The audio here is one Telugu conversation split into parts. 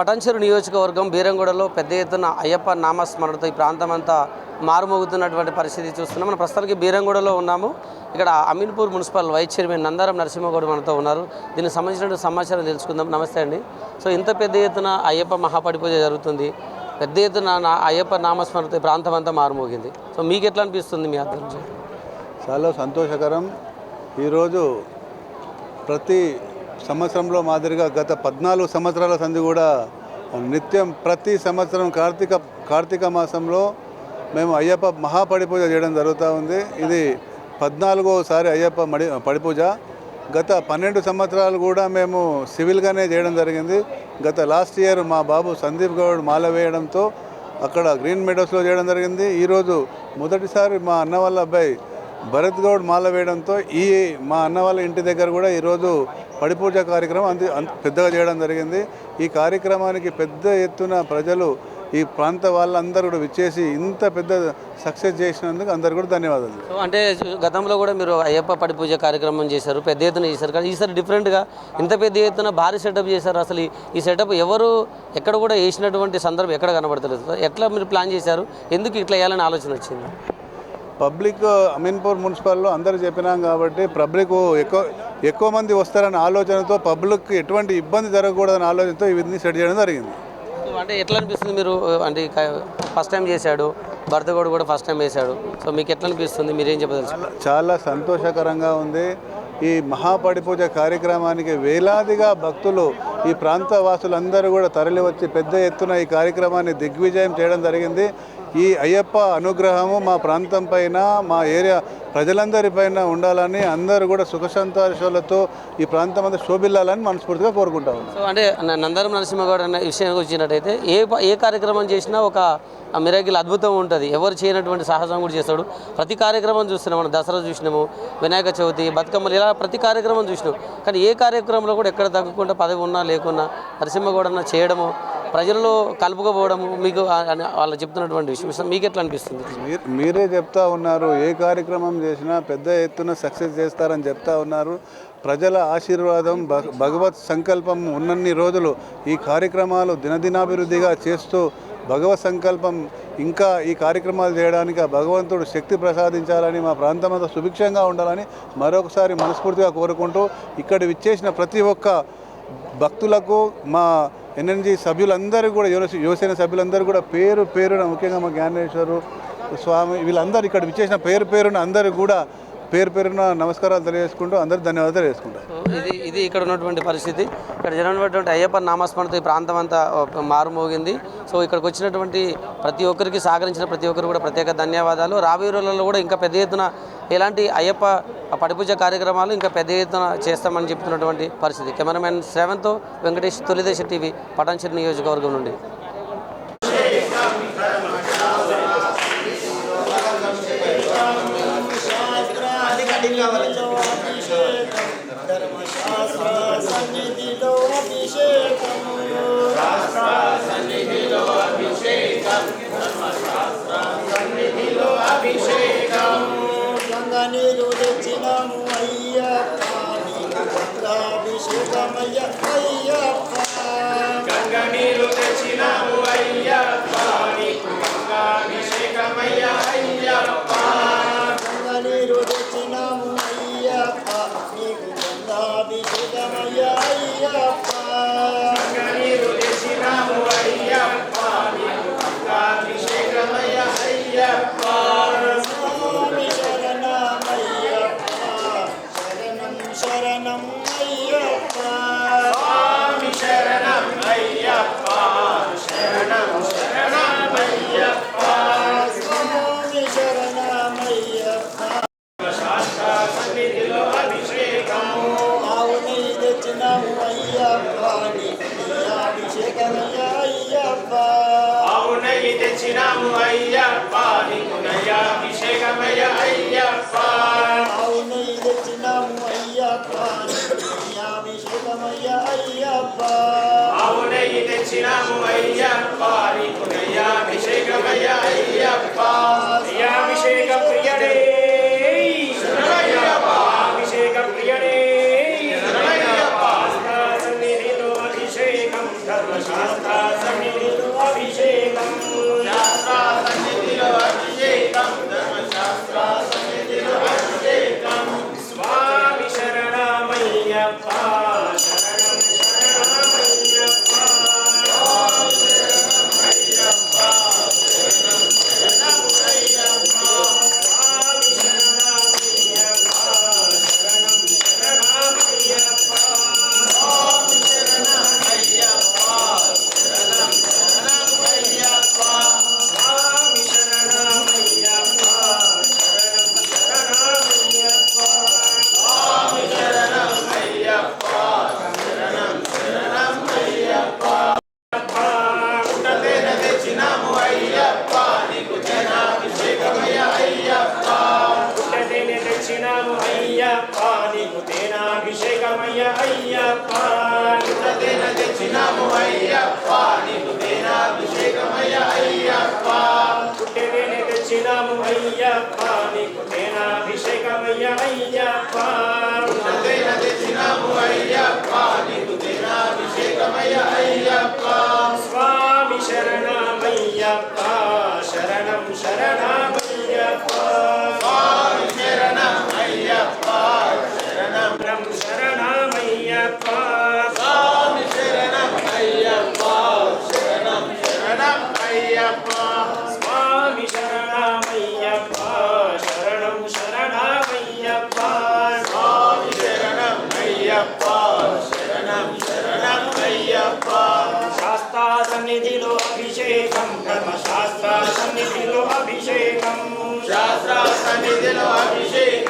పటంచెరు నియోజకవర్గం బీరంగూడలో పెద్ద ఎత్తున అయ్యప్ప నామస్మరణతో ఈ ప్రాంతం అంతా మారుమోగుతున్నటువంటి పరిస్థితి చూస్తున్నాం. మనం ప్రస్తుతానికి బీరంగూడలో ఉన్నాము. ఇక్కడ Ameenpur municipal vice chairman Nandaram Narasimhagoud మనతో ఉన్నారు. దీనికి సంబంధించిన సమాచారం తెలుసుకుందాం. నమస్తే అండి. సో ఇంత పెద్ద ఎత్తున అయ్యప్ప మహాపడిపూజ జరుగుతుంది. పెద్ద ఎత్తున నా అయ్యప్ప నామస్మరణతో ఈ ప్రాంతం అంతా మారుమోగింది. సో మీకు ఎట్లా అనిపిస్తుంది మీ అర్థం చాలా సంతోషకరం. ఈరోజు ప్రతి సంవత్సరంలో మాదిరిగా గత పద్నాలుగు సంవత్సరాల సంధి కూడా నిత్యం ప్రతి సంవత్సరం కార్తీక కార్తీక మాసంలో మేము అయ్యప్ప మహాపడిపూజ చేయడం జరుగుతూ ఉంది. ఇది పద్నాలుగోసారి అయ్యప్ప మడి పడిపూజ. గత పన్నెండు సంవత్సరాలు కూడా మేము సివిల్గానే చేయడం జరిగింది. గత లాస్ట్ ఇయర్ మా బాబు సందీప్ గౌడ్ మాల వేయడంతో అక్కడ గ్రీన్ మెడోస్లో చేయడం జరిగింది. ఈరోజు మొదటిసారి మా అన్న వాళ్ళ అబ్బాయి భరత్ గౌడ్ మాల వేయడంతో ఈ మా అన్న వాళ్ళ ఇంటి దగ్గర కూడా ఈరోజు పడిపూజ కార్యక్రమం అంత అంత పెద్దగా చేయడం జరిగింది. ఈ కార్యక్రమానికి పెద్ద ఎత్తున ప్రజలు ఈ ప్రాంత వాళ్ళందరూ కూడా విచ్చేసి ఇంత పెద్ద సక్సెస్ చేసినందుకు అందరు కూడా ధన్యవాదాలు. సో అంటే గతంలో కూడా మీరు అయ్యప్ప పడి పూజ కార్యక్రమం చేశారు పెద్ద ఎత్తున చేశారు కానీ ఈసారి డిఫరెంట్గా ఇంత పెద్ద ఎత్తున భారీ సెటప్ చేశారు. అసలు ఈ- సెటప్ ఎవరు ఎక్కడ కూడా వేసినటువంటి సందర్భం ఎక్కడ కనబడతలేదు. ఎట్లా మీరు ప్లాన్ చేశారు? ఎందుకు ఇట్లా వేయాలని ఆలోచన వచ్చింది? పబ్లిక్ అమీన్పూర్ మున్సిపల్లో అందరూ చెప్పినాం కాబట్టి పబ్లిక్ ఎక్కువ ఎక్కువ మంది వస్తారనే ఆలోచనతో పబ్లిక్ ఎటువంటి ఇబ్బంది జరగకూడదనే ఆలోచనతో ఇవన్నీ సెట్ చేయడం జరిగింది. అంటే ఎట్లా అనిపిస్తుంది మీరు అంటే ఫస్ట్ టైం చేశాడు భర్త కూడా కూడా ఫస్ట్ టైం వేశాడు సో మీకు ఎట్లా అనిపిస్తుంది మీరేం చెప్పదలుచు చాలా చాలా సంతోషకరంగా ఉంది. ఈ మహాపడిపూజ కార్యక్రమానికి వేలాదిగా భక్తులు ఈ ప్రాంత వాసులందరూ కూడా తరలి వచ్చి పెద్ద ఎత్తున ఈ కార్యక్రమాన్ని దిగ్విజయం చేయడం జరిగింది. ఈ అయ్యప్ప అనుగ్రహము మా ప్రాంతం పైన మా ఏరియా ప్రజలందరిపైన ఉండాలని అందరూ కూడా సుఖ సంతోషాలతో ఈ ప్రాంతం అంతా శోభిల్లాలని మనస్ఫూర్తిగా కోరుకుంటా ఉన్నాం. సో అంటే నందరం నరసింహగౌడ్ అనే విషయానికి వచ్చినట్టయితే ఏ ఏ కార్యక్రమం చేసినా ఒక మిరాకిల్ అద్భుతం ఉంటుంది. ఎవరు చేయనటువంటి సాహసం కూడా చేస్తాడు. ప్రతి కార్యక్రమం చూస్తున్నాం మనం. దసరా చూసినాము వినాయక చవితి బతుకమ్మలు ఇలా ప్రతి కార్యక్రమం చూసినాం. కానీ ఏ కార్యక్రమంలో కూడా ఎక్కడ తగ్గకుండా పదవి ఉన్నా లేకున్నా నరసింహగౌడ్ అన్న చేయడము ప్రజల్లో కలుపుకోపోవడము మీకు వాళ్ళు చెప్తున్నటువంటి విషయం. మీకు ఎట్లా అనిపిస్తుంది? మీరు మీరే చెప్తా ఉన్నారు ఏ కార్యక్రమం చేసినా పెద్ద ఎత్తున సక్సెస్ చేస్తారని చెప్తా ఉన్నారు. ప్రజల ఆశీర్వాదం భగ- భగవత్ సంకల్పం ఉన్నన్ని రోజులు ఈ కార్యక్రమాలు దినదినాభివృద్ధిగా చేస్తూ భగవత్ సంకల్పం ఇంకా ఈ కార్యక్రమాలు చేయడానికి ఆ భగవంతుడు శక్తి ప్రసాదించాలని మా ప్రాంతం అంతా సుభిక్షంగా ఉండాలని మరొకసారి మనస్ఫూర్తిగా కోరుకుంటూ ఇక్కడ విచ్చేసిన ప్రతి ఒక్క భక్తులకు మా ఎన్ఎన్జీ సభ్యులందరూ కూడా యువసేన సభ్యులందరూ కూడా పేరు పేరున ముఖ్యంగా మా జ్ఞానేశ్వరు స్వామి వీళ్ళందరూ ఇక్కడ విచ్చేసిన పేరు పేరున అందరూ కూడా పేరు పేరున నమస్కారాలు తెలియజేసుకుంటూ అందరూ ధన్యవాదాలు తెలియజేసుకుంటారు. ఇది ఇది ఇక్కడ ఉన్నటువంటి పరిస్థితి. ఇక్కడ జరిగినటువంటి అయ్యప్ప నామస్మరణతో ఈ ప్రాంతం అంతా మారుమోగింది. సో ఇక్కడికి వచ్చినటువంటి ప్రతి ఒక్కరికి సహకరించిన ప్రతి ఒక్కరు కూడా ప్రత్యేక ధన్యవాదాలు. రాబోయే రోజులలో కూడా ఇంకా పెద్ద ఎత్తున ఎలాంటి అయ్యప్ప పడిపూజ కార్యక్రమాలు ఇంకా పెద్ద ఎత్తున చేస్తామని చెప్తున్నటువంటి పరిస్థితి. కెమెరామెన్ శ్రవణ్తో వెంకటేష్ తొలిదేశ టీవీ పటాన్చెరు నియోజకవర్గం నుండి. అవునయ్యి తెచ్చినాము అయ్యప్ప నీకు నయ్యాభిషేకమయ్య అయ్యప్ప. ఆవు నెయ్యి తెచ్చినాము అయ్యప్ప నీకు అభిషేకమయ్య అయ్యప్ప. అవునయ్యి తెచ్చినాము అయ్యప్ప నీకు నయ్యాభిషేకమయ్య అయ్యప్ప. నయ్యాభిషేక ప్రియడే. దక్షిణము అయ్యప్ప నీకు తేనాభిషేకమయ్య అయ్యప్ప తేన దక్షిణము అయ్యప్ప నీకు తేనాభిషేకమయ్య అయ్యప్ప పుట్టెన దక్షిణము అయ్యప్ప నీకు తేనాభిషేకమయ్య అయ్యప్ప తేన దక్షిణము అయ్యప్ప నీకు తేనాభిషేకమయ్య అయ్యప్ప స్వామి శరణ శరణమయ్యప్ప శరణం శరణమయ్యప్ప స్వామి శరణమయ్యప్ప శరణం శరణమయ్యప్ప స్వామి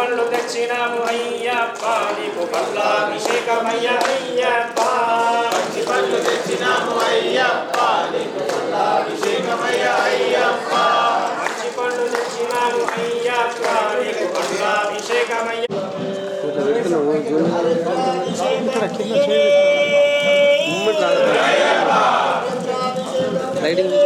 పండ్లు తెచ్చినాము అయ్యప్ప నీకు పళ్ళాభిషేకమయ్య అయ్యప్ప మంచి పండ్లు తెచ్చినాము అయ్యప్ప నీకు పళ్ళాభిషేకమయ్య అయ్యప్ప మంచి పండ్లు తెచ్చినాము అయ్యప్ప నీకు పళ్ళాభిషేకమయ్య లైటింగ్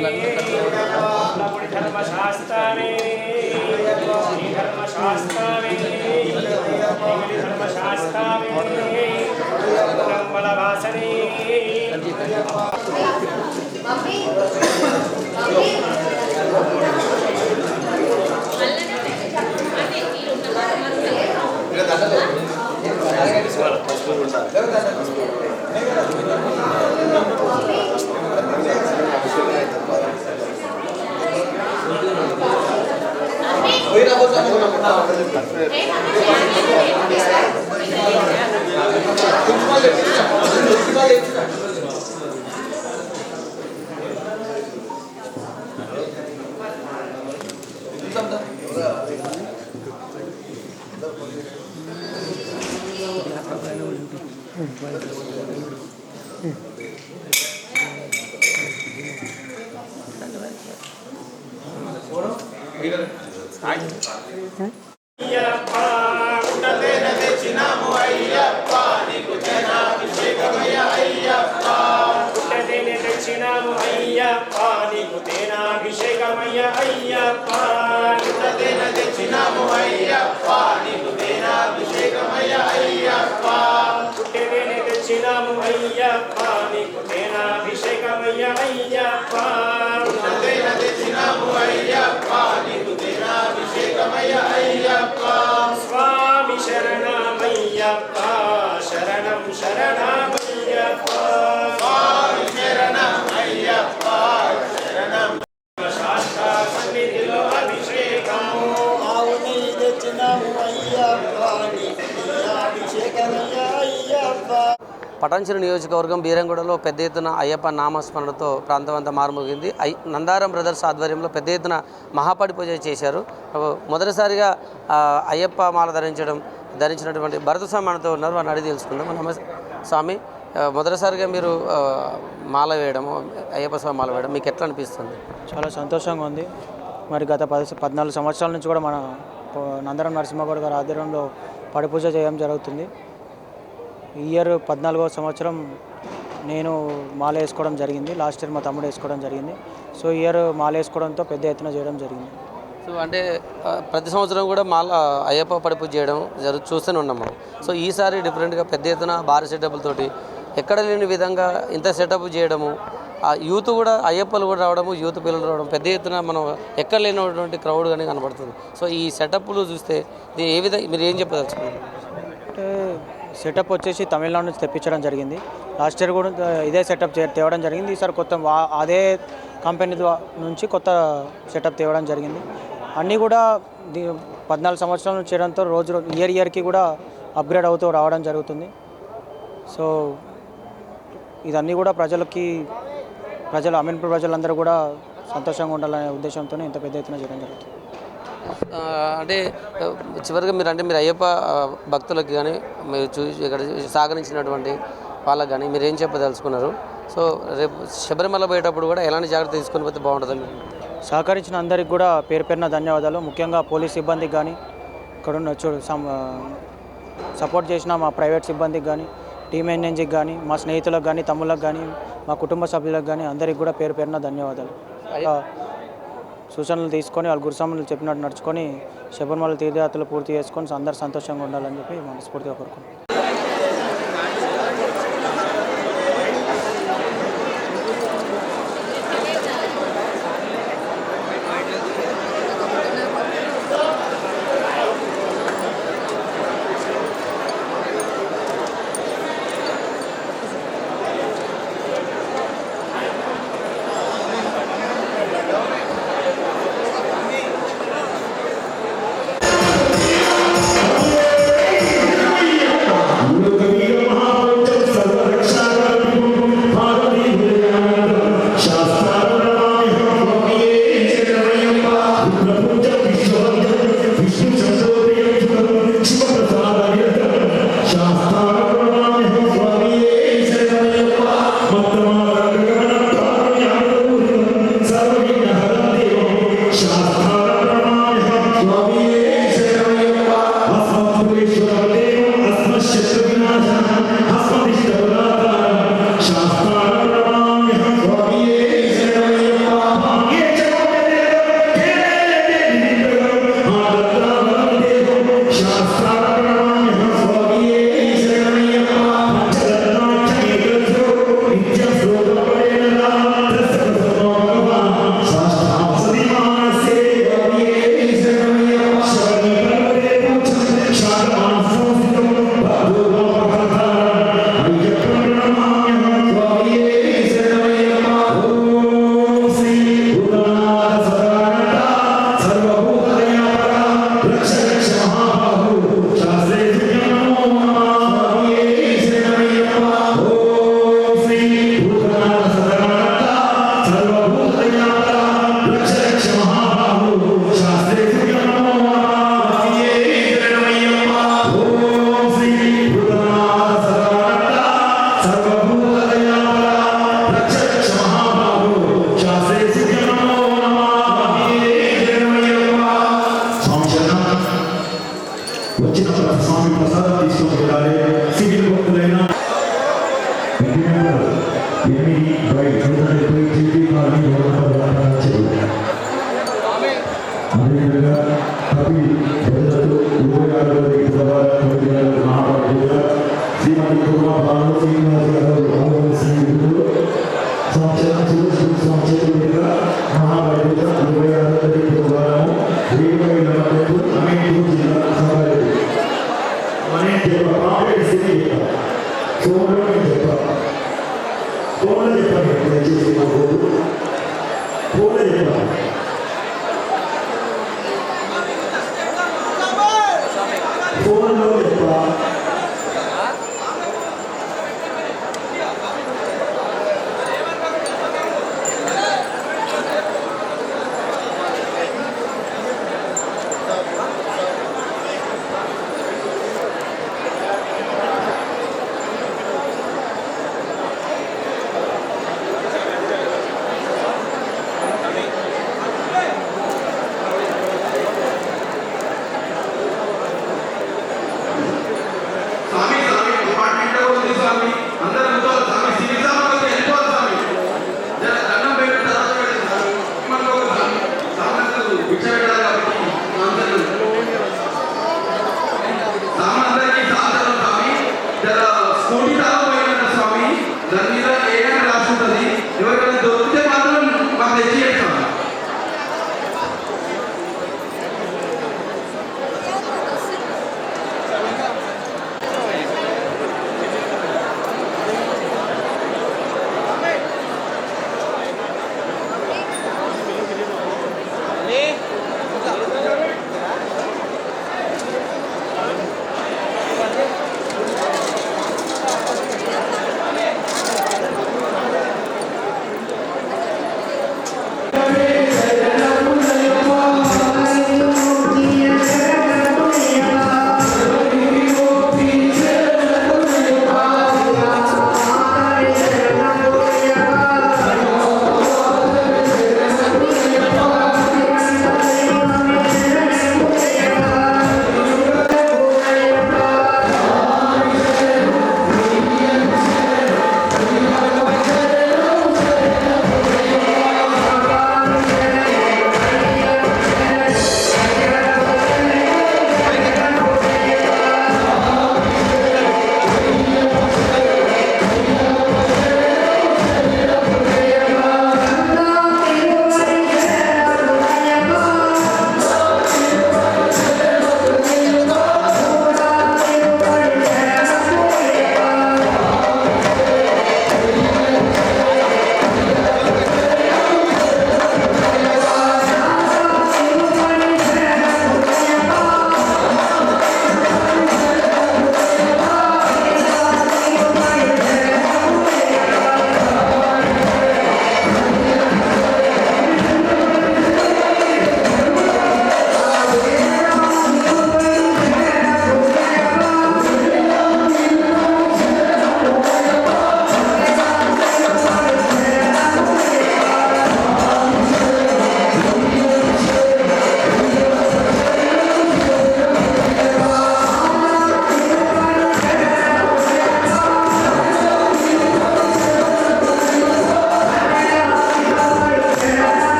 ధర్మశాస్త్రానే లపుడి ధర్మశాస్త్రానే శ్రీ అయ్యప్ప ఉండతేన తెచ్చినాము అయ్యప్ప నీకు తేనాభిషేకమయ్య అయ్యప్ప ఉండతేన తెచ్చినాము అయ్యప్ప అయ్యప్ప ఉండతేన తెచ్చినాము అయ్యప్ప నికుతేనాభిషేకమయ్య అయ్యప్ప పుట్టెవేనే తెచ్చినాము అయ్యప్ప నికుతేనాభిషేకమయ్య అయ్యప్ప ఉండతేన తెచ్చినాము అయ్యప్ప నికుతేనాభిషేకమయ్య అయ్యప్ప స్వామి శరణమయ్యప్ప శరణం శరణమయ్యప్ప. పటాన్చెరు నియోజకవర్గం బీరంగూడలో పెద్ద ఎత్తున అయ్యప్ప నామస్మరణతో ప్రాంతమంతా మారుమోగింది. ఐ నందారం బ్రదర్స్ ఆధ్వర్యంలో పెద్ద ఎత్తున మహాపడి పూజ చేశారు. మొదటిసారిగా అయ్యప్ప మాల ధరించడం ధరించినటువంటి భరత స్వామి మనతో ఉన్నారు. వారిని అడిగి తెలుసుకుందాం. నమస్తే స్వామి మొదటిసారిగా మీరు మాల వేయడం అయ్యప్ప స్వామి మాల వేయడం మీకు ఎట్లా అనిపిస్తుంది? చాలా సంతోషంగా ఉంది. మరి గత పది పద్నాలుగు సంవత్సరాల నుంచి కూడా మన నందరం నరసింహగౌడ్ గారి ఆధ్వర్యంలో పడి పూజ చేయడం జరుగుతుంది. ఇయర్ పద్నాలుగో సంవత్సరం నేను మాల వేసుకోవడం జరిగింది. లాస్ట్ ఇయర్ మా తమ్ముడు వేసుకోవడం జరిగింది. సో ఇయర్ మాల వేసుకోవడంతో పెద్ద ఎత్తున చేయడం జరిగింది. సో అంటే ప్రతి సంవత్సరం కూడా మాల అయ్యప్ప పడిపు చేయడం జరుగు చూస్తూనే ఉన్నాం మనం. సో ఈసారి డిఫరెంట్గా పెద్ద ఎత్తున భారీ సెటప్లతోటి ఎక్కడ లేని విధంగా ఇంత సెటప్ చేయడము ఆ యూత్ కూడా అయ్యప్పలు కూడా రావడము యూత్ పిల్లలు రావడం పెద్ద ఎత్తున మనం ఎక్కడ లేనటువంటి క్రౌడ్ కానీ కనబడుతుంది. సో ఈ సెటప్లు చూస్తే ఏ విధంగా మీరు ఏం చెప్పదలుచుకున్నారు? అంటే సెటప్ వచ్చేసి తమిళనాడు నుంచి తెప్పించడం జరిగింది. లాస్ట్ ఇయర్ కూడా ఇదే సెటప్ తేవడం జరిగింది. ఈసారి కొత్త అదే కంపెనీ నుంచి కొత్త సెటప్ తేవడం జరిగింది. అన్నీ కూడా దీ పద్నాలుగు సంవత్సరాల నుంచి చేయడంతో రోజు రోజు ఇయర్ ఇయర్కి కూడా అప్గ్రేడ్ అవుతూ రావడం జరుగుతుంది. సో ఇదన్నీ కూడా ప్రజలకి ప్రజలు అమీన్పూర్ ప్రజలందరూ కూడా సంతోషంగా ఉండాలనే ఉద్దేశంతో ఇంత పెద్ద ఎత్తున చేయడం జరుగుతుంది. అంటే చివరిగా మీరు అంటే మీరు అయ్యప్ప భక్తులకు కానీ మీరు చూసి ఇక్కడ సహకరించినటువంటి వాళ్ళకి కానీ మీరు ఏం చెప్పదలుచుకున్నారు? సో రేపు శబరిమల పోయేటప్పుడు కూడా ఎలాంటి జాగ్రత్త తీసుకొని పోతే బాగుంటుందని సహకరించిన అందరికి కూడా పేరు పేరున ధన్యవాదాలు. ముఖ్యంగా పోలీస్ సిబ్బందికి కానీ ఇక్కడ ఉన్న సపోర్ట్ చేసిన మా ప్రైవేట్ సిబ్బందికి కానీ టీమ్ ఎన్ఎన్జీకి కానీ మా స్నేహితులకు కానీ తమ్ముళ్ళకి కానీ మా కుటుంబ సభ్యులకు కానీ అందరికి కూడా పేరు పేరున ధన్యవాదాలు. సూచనలు తీసుకొని వాళ్ళ గురుస్వాములు చెప్పినట్టు నడుచుకొని శబరిమల తీర్థయాత్రలు పూర్తి చేసుకొని అందరు సంతోషంగా ఉండాలని చెప్పి మనస్ఫూర్తిగా కోరుకుంటున్నాను